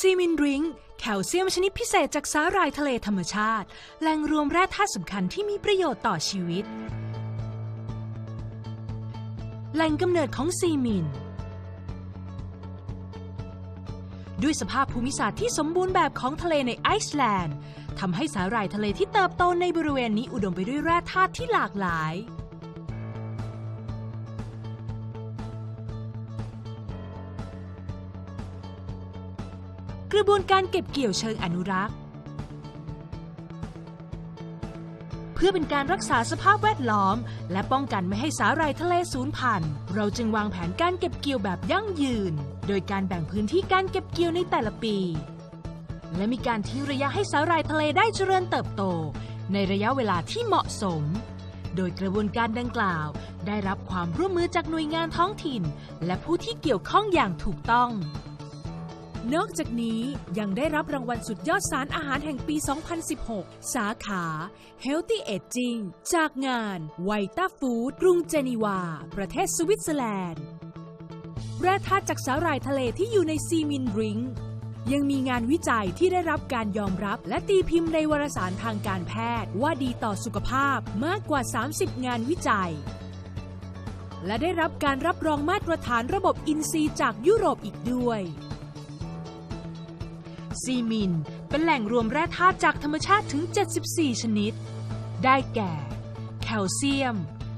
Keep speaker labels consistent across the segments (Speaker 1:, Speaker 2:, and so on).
Speaker 1: ซีมินดริงก์แคลเซียมชนิดพิเศษจากสาหร่ายทะเลธรรมชาติ แหล่งรวมแร่ธาตุสำคัญที่มีประโยชน์ต่อชีวิต แหล่งกำเนิดของซีมิน ด้วยสภาพภูมิศาสตร์ที่สมบูรณ์แบบของทะเลในไอซ์แลนด์ทำให้สาหร่ายทะเลที่เติบโตในบริเวณนี้อุดมไปด้วยแร่ธาตุที่หลากหลาย กระบวนการเก็บเกี่ยวเชิงอนุรักษ์ เพื่อเป็นการรักษาสภาพแวดล้อม และป้องกันไม่ให้สาหร่ายทะเลสูญพันธุ์ เราจึงวางแผนการเก็บเกี่ยวแบบยั่งยืน โดยการแบ่งพื้นที่การเก็บเกี่ยวในแต่ละปี และมีการทิ้งระยะให้สาหร่ายทะเลได้เจริญเติบโต ในระยะเวลาที่เหมาะสมโดยกระบวนการดังกล่าว ได้รับความร่วมมือจากหน่วยงานท้องถิ่น และผู้ที่เกี่ยวข้องอย่างถูกต้อง นอกจากนี้ยังได้รับรางวัลสุดยอดสารอาหารแห่งปี 2016 สาขา Healthy Aging จากงาน v i t a Food กรุงเจนีวา ประเทศสวิตเซอร์แลนด์ แร่ธาตุจากสาหร่ายทะเลที่อยู่ในซีมินริงยังมีงานวิจัยที่ได้รับการยอมรับ และตีพิมพ์ในวารสารทางการแพทย์ว่าดีต่อสุขภาพมากกว่า 30 งานวิจัย และได้รับการรับรองมาตรฐานระบบอินทรีย์จากยุโรปอีกด้วย ซีมิน เป็นแหล่งรวมแร่ธาตุจากธรรมชาติถึง 74 ชนิด ได้แก่ แคลเซียม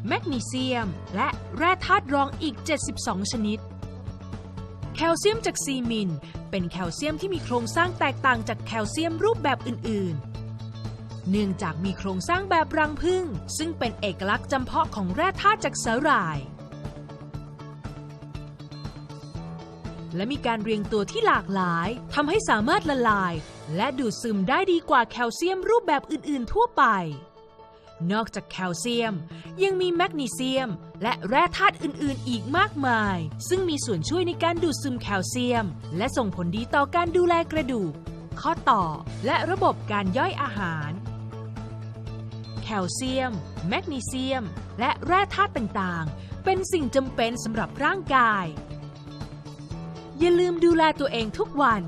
Speaker 1: แมกนีเซียม และแร่ธาตุรองอีก 72 ชนิด แคลเซียมจากซีมิน เป็นแคลเซียมที่มีโครงสร้างแตกต่างจากแคลเซียมรูปแบบอื่น ๆ เนื่องจากมีโครงสร้างแบบรังผึ้งซึ่งเป็นเอกลักษณ์จำเพาะของแร่ธาตุจากสาหร่าย และมีการเรียงตัวที่หลากหลายทำให้สามารถละลาย และดูดซึมได้ดีกว่าแคลเซียมรูปแบบอื่น ๆ ทั่วไป นอกจากแคลเซียม ยังมีแมกนีเซียม และแร่ธาตุอื่น ๆ อีกมากมาย ซึ่งมีส่วนช่วยในการดูดซึมแคลเซียม และส่งผลดีต่อการดูแลกระดูก ข้อต่อ และระบบการย่อยอาหาร แคลเซียม แมกนีเซียม และแร่ธาตุต่าง ๆ เป็นสิ่งจำเป็นสำหรับร่างกาย อย่าลืมดูแลตัวเองทุกวัน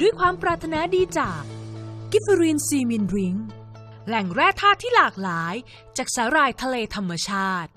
Speaker 1: ด้วยความปรารถนาดีจากกิฟฟอรีนซีมินริงแหล่งแร่ธาตุที่หลากหลายจากสาหร่ายทะเลธรรมชาติ